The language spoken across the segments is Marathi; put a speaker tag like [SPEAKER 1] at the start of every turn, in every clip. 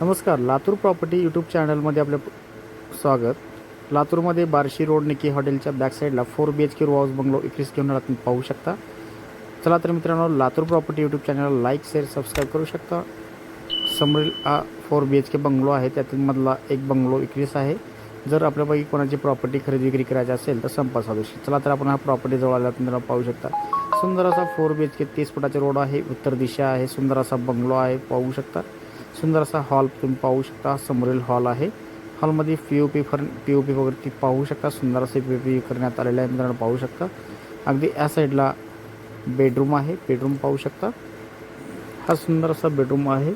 [SPEAKER 1] नमस्कार लातूर प्रॉपर्टी यूट्यूब चॅनलमध्ये आपलं स्वागत. लातूरमध्ये बार्शी रोड निकी हॉटेलच्या बॅक साईडला four B H K row house bungalow इक्रीस घेऊन तुम्ही पाहू शकता. चला तर मित्रांनो लातूर प्रॉपर्टी यूट्यूब चॅनलला लाईक शेअर सबस्क्राईब करू शकता. समोरील हा four B H K bungalow आहे त्यातील मधला एक बंगलो इक्रीस आहे. जर आपल्यापैकी कोणाची प्रॉपर्टी खरेदी विक्री करायची असेल तर संपर्क साधू शकता चला तर आपण हा प्रॉपर्टी जवळ आल्यात मित्रांनो पाहू शकता. सुंदर असा फोर बी एच के तीस फुटाचे रोड आहे उत्तर दिशा आहे सुंदर असा बंगलो आहे पाहू शकता. सुंदर असा हॉल तुम्ही पाहू शकता. समोरील हॉल आहे. हॉलमध्ये P O P fur P O P वगैरे पाहू शकता. सुंदर असे पी ओ पी करण्यात आलेलं आहे मित्रांनो पाहू शकता. अगदी या साईडला बेडरूम आहे. बेडरूम पाहू शकता. हा सुंदर असा बेडरूम आहे.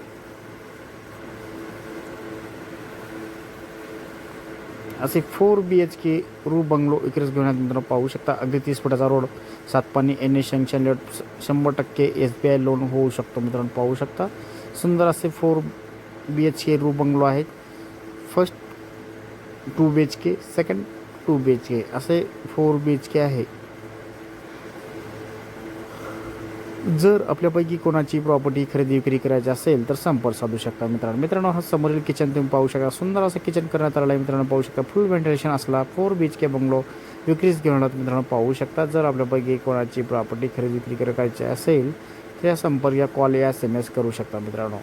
[SPEAKER 1] असे फोर बी एच के रू बंगलो इकडेच घेऊन मित्रांनो पाहू शकता. अगदी तीस फुटाचा रोड सातपाणी एन ए जंक्शन लेट शंभर टक्के एस बी आय लोन होऊ शकतो मित्रांनो पाहू शकता. सुंदर असे फोर बी एच के रू बंगलो आहेत. First two B H K second two B H K असे फोर बी एच के आहे. जर आपल्यापैकी कोणाची प्रॉपर्टी खरेदी विक्री करायची असेल तर संपर्क साधू शकता मित्रांनो. मित्रांनो हा समोरील किचन तुम्ही पाहू शकता. सुंदर असं किचन करण्यात आलं आहे मित्रांनो. पाहू शकता फुल व्हेंटिलेशन असला four B H K bungalow विक्रीस घेऊन मित्रांनो. पाहू शकता जर आपल्यापैकी कोणाची प्रॉपर्टी खरेदी विक्री करायची असेल या संपर्क या कॉल या एस एम एस करू शकता मित्रांनो.